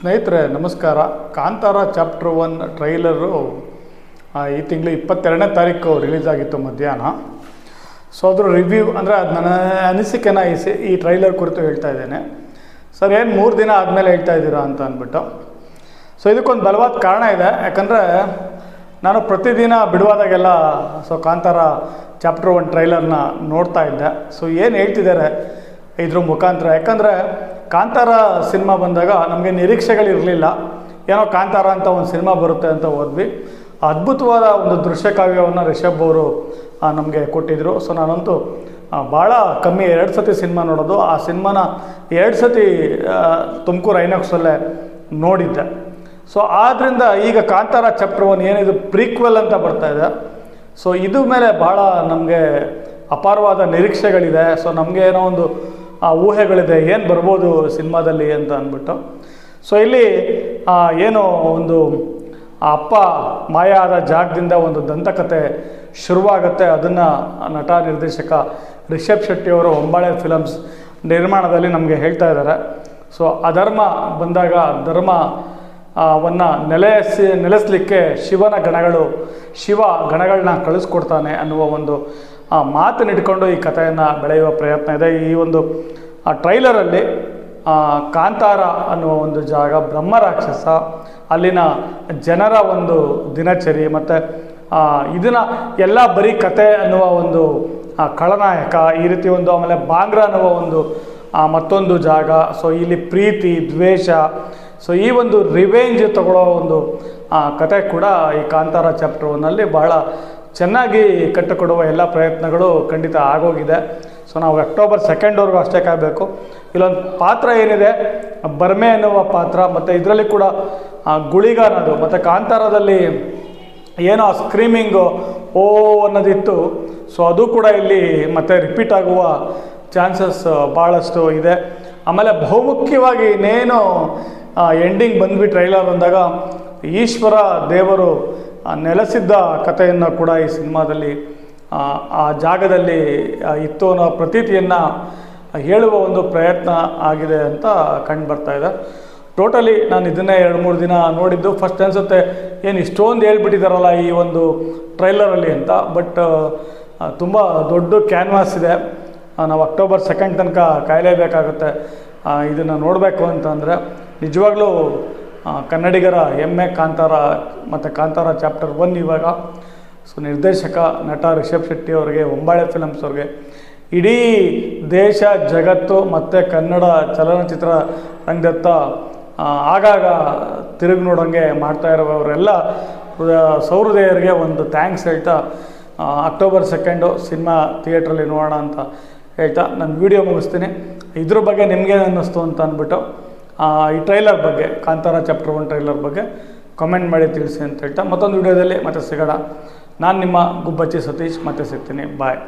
ಸ್ನೇಹಿತರೆ, ನಮಸ್ಕಾರ. Kantara chapter one trailer ಈ ತಿಂಗಳು ಇಪ್ಪತ್ತೆರಡನೇ ತಾರೀಕು ರಿಲೀಸ್ ಆಗಿತ್ತು ಮಧ್ಯಾಹ್ನ. ಸೊ ಅದ್ರ ರಿವ್ಯೂ ಅಂದರೆ ಅದು ನನ್ನ ಅನಿಸಿಕೆನ ಈ ಸಿ, ಈ ಟ್ರೈಲರ್ ಕುರಿತು ಹೇಳ್ತಾ ಇದ್ದೇನೆ. ಸರ್, ಏನು ಮೂರು ದಿನ ಆದಮೇಲೆ ಹೇಳ್ತಾ ಇದ್ದೀರಾ ಅಂತ ಅಂದ್ಬಿಟ್ಟು. ಸೊ ಇದಕ್ಕೊಂದು ಬಲವಾದ ಕಾರಣ ಇದೆ. ಯಾಕಂದರೆ ನಾನು ಪ್ರತಿದಿನ ಬಿಡುವಾದಾಗೆಲ್ಲ ಸೊ ಕಾಂತಾರ ಚಾಪ್ಟರ್ ಒನ್ ಟ್ರೈಲರ್ನ ನೋಡ್ತಾ ಇದ್ದೆ. ಸೊ ಏನು ಹೇಳ್ತಿದ್ದಾರೆ ಇದ್ರ ಮುಖಾಂತರ? ಯಾಕಂದರೆ ಕಾಂತಾರ ಸಿನಿಮಾ ಬಂದಾಗ ನಮಗೆ ನಿರೀಕ್ಷೆಗಳಿರಲಿಲ್ಲ. ಏನೋ ಕಾಂತಾರ ಅಂತ ಒಂದು ಸಿನಿಮಾ ಬರುತ್ತೆ ಅಂತ ಓದ್ವಿ ಅದ್ಭುತವಾದ ಒಂದು ದೃಶ್ಯ ಕಾವ್ಯವನ್ನು ರಿಷಬ್ ಅವರು ನಮಗೆ ಕೊಟ್ಟಿದ್ದರು ಸೊ ನಾನಂತೂ ಭಾಳ ಕಮ್ಮಿ ಎರಡು ಸತಿ ಸಿನಿಮಾ ನೋಡೋದು. ಆ ಸಿನಿಮಾನ ಎರಡು ಸತಿ ತುಮಕೂರು ಐನಾಕ್ಸಲ್ಲೇ ನೋಡಿದ್ದೆ. ಸೊ ಆದ್ದರಿಂದ ಈಗ ಕಾಂತಾರ ಚಾಪ್ಟರ್ ಒನ್ ಏನಿದು ಪ್ರೀಕ್ವೆಲ್ ಅಂತ ಬರ್ತಾ ಇದೆ. ಸೊ ಇದು ಮೇಲೆ ಭಾಳ ನಮಗೆ ಅಪಾರವಾದ ನಿರೀಕ್ಷೆಗಳಿದೆ. ಸೊ ನಮಗೆ ಏನೋ ಒಂದು ಆ, ಊಹೆಗಳಿದೆ ಏನು ಬರ್ಬೋದು ಸಿನಿಮಾದಲ್ಲಿ ಅಂತ ಅಂದ್ಬಿಟ್ಟು. ಸೊ ಇಲ್ಲಿ ಏನು ಒಂದು ಆ ಅಪ್ಪ ಮಾಯಾದ ಜಾಗದಿಂದ ಒಂದು ದಂತಕತೆ ಶುರುವಾಗುತ್ತೆ. ಅದನ್ನು ನಟ ನಿರ್ದೇಶಕ ರಿಷಬ್ ಶೆಟ್ಟಿ ಅವರು ಹೊಂಬಾಳೆ ಫಿಲಮ್ಸ್ ನಿರ್ಮಾಣದಲ್ಲಿ ನಮಗೆ ಹೇಳ್ತಾ ಇದ್ದಾರೆ. ಸೊ ಅಧರ್ಮ ಬಂದಾಗ ಧರ್ಮ ವನ್ನ ನೆಲೆಸಿ ನೆಲೆಸಲಿಕ್ಕೆ ಶಿವನ ಗಣಗಳು ಶಿವ ಗಣಗಳನ್ನ ಕಳಿಸ್ಕೊಡ್ತಾನೆ ಅನ್ನುವ ಒಂದು ಆ, ಮಾತನ್ನ ಇಟ್ಕೊಂಡು ಈ ಕಥೆಯನ್ನು ಬೆಳೆಯುವ ಪ್ರಯತ್ನ ಇದೆ. ಈ ಒಂದು ಟ್ರೈಲರಲ್ಲಿ ಕಾಂತಾರ ಅನ್ನುವ ಒಂದು ಜಾಗ ಬ್ರಹ್ಮ ರಾಕ್ಷಸ ಅಲ್ಲಿನ ಜನರ ಒಂದು ದಿನಚರಿ ಮತ್ತು ಇದನ್ನ ಎಲ್ಲ ಬರೀ ಕತೆ ಅನ್ನುವ ಒಂದು ಖಳನಾಯಕ ಈ ರೀತಿ ಒಂದು ಆಮೇಲೆ ಬಾಂಗ್ರಾ ಅನ್ನುವ ಒಂದು ಆ, ಮತ್ತೊಂದು ಜಾಗ. ಸೊ ಇಲ್ಲಿ ಪ್ರೀತಿ ದ್ವೇಷ ಸೊ ಈ ಒಂದು ರಿವೆಂಜ್ ತಗೊಳ್ಳೋ ಒಂದು ಕತೆ ಕೂಡ ಈ ಕಾಂತಾರ ಚಾಪ್ಟರ್ ಒನ್ನಲ್ಲಿ ಬಹಳ ಚೆನ್ನಾಗಿ ಕಟ್ಟಿಕೊಡುವ ಎಲ್ಲ ಪ್ರಯತ್ನಗಳು ಖಂಡಿತ ಆಗೋಗಿದೆ. ಸೊ ನಾವು ಅಕ್ಟೋಬರ್ ಸೆಕೆಂಡ್ವರೆಗೂ ಅಷ್ಟೇ ಕಾಯಬೇಕು. ಇಲ್ಲೊಂದು ಪಾತ್ರ ಏನಿದೆ? ಬರ್ಮೆ ಎನ್ನುವ ಪಾತ್ರ ಮತ್ತು ಇದರಲ್ಲಿ ಕೂಡ ಗುಳಿಗ ಅನ್ನೋದು ಮತ್ತು ಕಾಂತಾರದಲ್ಲಿ ಏನೋ ಆ ಸ್ಕ್ರೀಮಿಂಗು ಓ ಅನ್ನೋದಿತ್ತು. ಸೊ ಅದು ಕೂಡ ಇಲ್ಲಿ ಮತ್ತೆ ರಿಪೀಟ್ ಆಗುವ ಚಾನ್ಸಸ್ ಭಾಳಷ್ಟು ಇದೆ. ಆಮೇಲೆ ಬಹುಮುಖ್ಯವಾಗಿ ಇನ್ನೇನು ಎಂಡಿಂಗ್ ಬಂದ್ಬಿಟ್ಟು ಟ್ರೈಲರ್ ಬಂದಾಗ ಈಶ್ವರ ದೇವರು ನೆಲೆಸಿದ್ದ ಕಥೆಯನ್ನು ಕೂಡ ಈ ಸಿನಿಮಾದಲ್ಲಿ ಆ, ಜಾಗದಲ್ಲಿ ಇತ್ತು ಅನ್ನೋ ಪ್ರತೀತಿಯನ್ನು ಹೇಳುವ ಒಂದು ಪ್ರಯತ್ನ ಆಗಿದೆ ಅಂತ ಕಂಡು ಬರ್ತಾ ಇದೆ. ಟೋಟಲಿ ನಾನು ಇದನ್ನೇ ಎರಡು ಮೂರು ದಿನ ನೋಡಿದ್ದು. ಫಸ್ಟ್ ಅನಿಸುತ್ತೆ ಏನು ಇಷ್ಟೊಂದು ಹೇಳ್ಬಿಟ್ಟಿದ್ದಾರಲ್ಲ ಈ ಒಂದು ಟ್ರೈಲರಲ್ಲಿ ಅಂತ. ಬಟ್ ತುಂಬ ದೊಡ್ಡ ಕ್ಯಾನ್ವಾಸ್ ಇದೆ. ನಾವು ಅಕ್ಟೋಬರ್ ಸೆಕೆಂಡ್ ತನಕ ಕಾಯಲೇಬೇಕಾಗುತ್ತೆ ಇದನ್ನು ನೋಡಬೇಕು ಅಂತಂದರೆ, ನಿಜವಾಗ್ಲೂ ಕನ್ನಡಿಗರ ಎಮ್ಮೆ ಕಾಂತಾರ ಮತ್ತು ಕಾಂತಾರ ಚಾಪ್ಟರ್ ಒನ್ ಇವಾಗ, ಸೊ ನಿರ್ದೇಶಕ ನಟ ರಿಷಬ್ ಶೆಟ್ಟಿ ಅವರಿಗೆ, ಒಂಬಾಳೆ ಫಿಲಮ್ಸ್ ಅವ್ರಿಗೆ, ಇಡೀ ದೇಶ, ಜಗತ್ತು ಮತ್ತು ಕನ್ನಡ ಚಲನಚಿತ್ರ ರಂಗದತ್ತ ಆಗಾಗ ತಿರುಗಿ ನೋಡೋಂಗೆ ಮಾಡ್ತಾ ಇರೋವರೆಲ್ಲ ಸೌಹೃದಯರಿಗೆ ಒಂದು ಥ್ಯಾಂಕ್ಸ್ ಹೇಳ್ತಾ ಅಕ್ಟೋಬರ್ ಸೆಕೆಂಡು ಸಿನಿಮಾ ಥಿಯೇಟ್ರಲ್ಲಿ ನೋಡೋಣ ಅಂತ. ಹೇಳ್ತಾ ನಾನು ವಿಡಿಯೋ ಮುಗಿಸ್ತೀನಿ. ಇದ್ರ ಬಗ್ಗೆ ನಿಮಗೆ ಅನ್ನಿಸ್ತು ಅಂತ ಅಂದ್ಬಿಟ್ಟು ಈ ಟ್ರೈಲರ್ ಬಗ್ಗೆ, ಕಾಂತಾರ ಚಾಪ್ಟರ್ ಒನ್ ಟ್ರೈಲರ್ ಬಗ್ಗೆ ಕಮೆಂಟ್ ಮಾಡಿ ತಿಳಿಸಿ ಅಂತ ಹೇಳ್ತಾ ಮತ್ತೊಂದು ವಿಡಿಯೋದಲ್ಲಿ ಮತ್ತೆ ಸಿಗೋಣ. ನಾನು ನಿಮ್ಮ ಗುಬ್ಬಚ್ಚಿ ಸತೀಶ್, ಮತ್ತೆ ಸಿಗ್ತೀನಿ. ಬಾಯ್